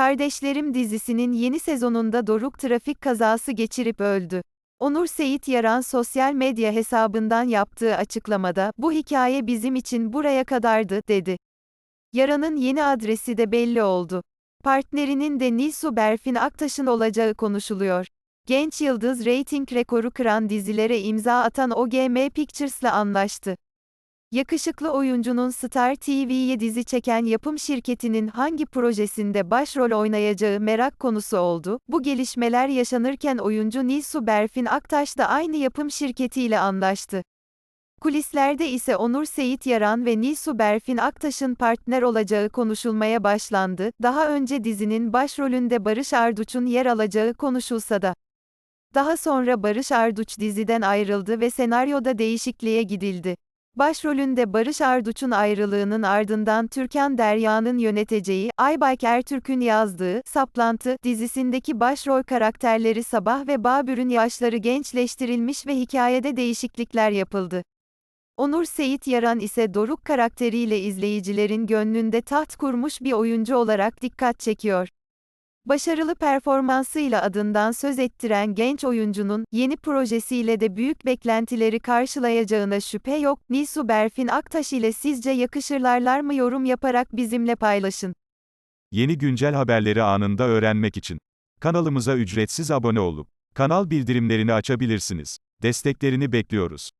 Kardeşlerim dizisinin yeni sezonunda Doruk trafik kazası geçirip öldü. Onur Seyit Yaran sosyal medya hesabından yaptığı açıklamada, bu hikaye bizim için buraya kadardı, dedi. Yaran'ın yeni adresi de belli oldu. Partnerinin de Nisu Berfin Aktaş'ın olacağı konuşuluyor. Genç yıldız reyting rekoru kıran dizilere imza atan OGM Pictures'la anlaştı. Yakışıklı oyuncunun Star TV'ye dizi çeken yapım şirketinin hangi projesinde başrol oynayacağı merak konusu oldu. Bu gelişmeler yaşanırken oyuncu Nisu Berfin Aktaş da aynı yapım şirketiyle anlaştı. Kulislerde ise Onur Seyit Yaran ve Nisu Berfin Aktaş'ın partner olacağı konuşulmaya başlandı. Daha önce dizinin başrolünde Barış Arduç'un yer alacağı konuşulsa da. Daha sonra Barış Arduç diziden ayrıldı ve senaryoda değişikliğe gidildi. Başrolünde Barış Arduç'un ayrılığının ardından Türkan Derya'nın yöneteceği, Aybayk Ertürk'ün yazdığı, Saplantı, dizisindeki başrol karakterleri Sabah ve Babür'ün yaşları gençleştirilmiş ve hikayede değişiklikler yapıldı. Onur Seyit Yaran ise Doruk karakteriyle izleyicilerin gönlünde taht kurmuş bir oyuncu olarak dikkat çekiyor. Başarılı performansıyla adından söz ettiren genç oyuncunun, yeni projesiyle de büyük beklentileri karşılayacağına şüphe yok. Nisu Berfin Aktaş ile sizce yakışırlarlar mı yorum yaparak bizimle paylaşın. Yeni güncel haberleri anında öğrenmek için kanalımıza ücretsiz abone olup kanal bildirimlerini açabilirsiniz. Desteklerini bekliyoruz.